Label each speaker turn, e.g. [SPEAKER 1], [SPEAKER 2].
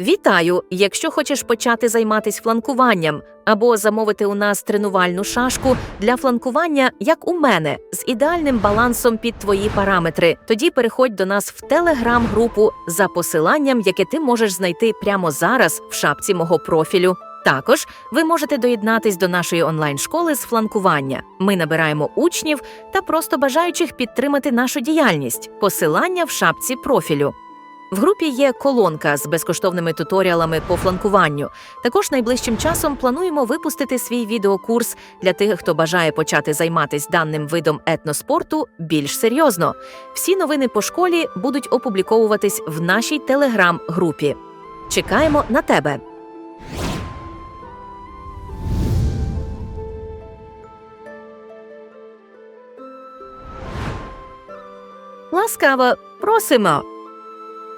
[SPEAKER 1] Вітаю! Якщо хочеш почати займатися фланкуванням або замовити у нас тренувальну шашку для фланкування, як у мене, з ідеальним балансом під твої параметри, тоді переходь до нас в телеграм-групу за посиланням, яке ти можеш знайти прямо зараз в шапці мого профілю. Також ви можете доєднатись до нашої онлайн-школи з фланкування. Ми набираємо учнів та просто бажаючих підтримати нашу діяльність. Посилання в шапці профілю. В групі є колонка з безкоштовними туторіалами по фланкуванню. Також найближчим часом плануємо випустити свій відеокурс для тих, хто бажає почати займатися даним видом етноспорту більш серйозно. Всі новини по школі будуть опубліковуватись в нашій телеграм-групі. Чекаємо на тебе. Ласкаво просимо.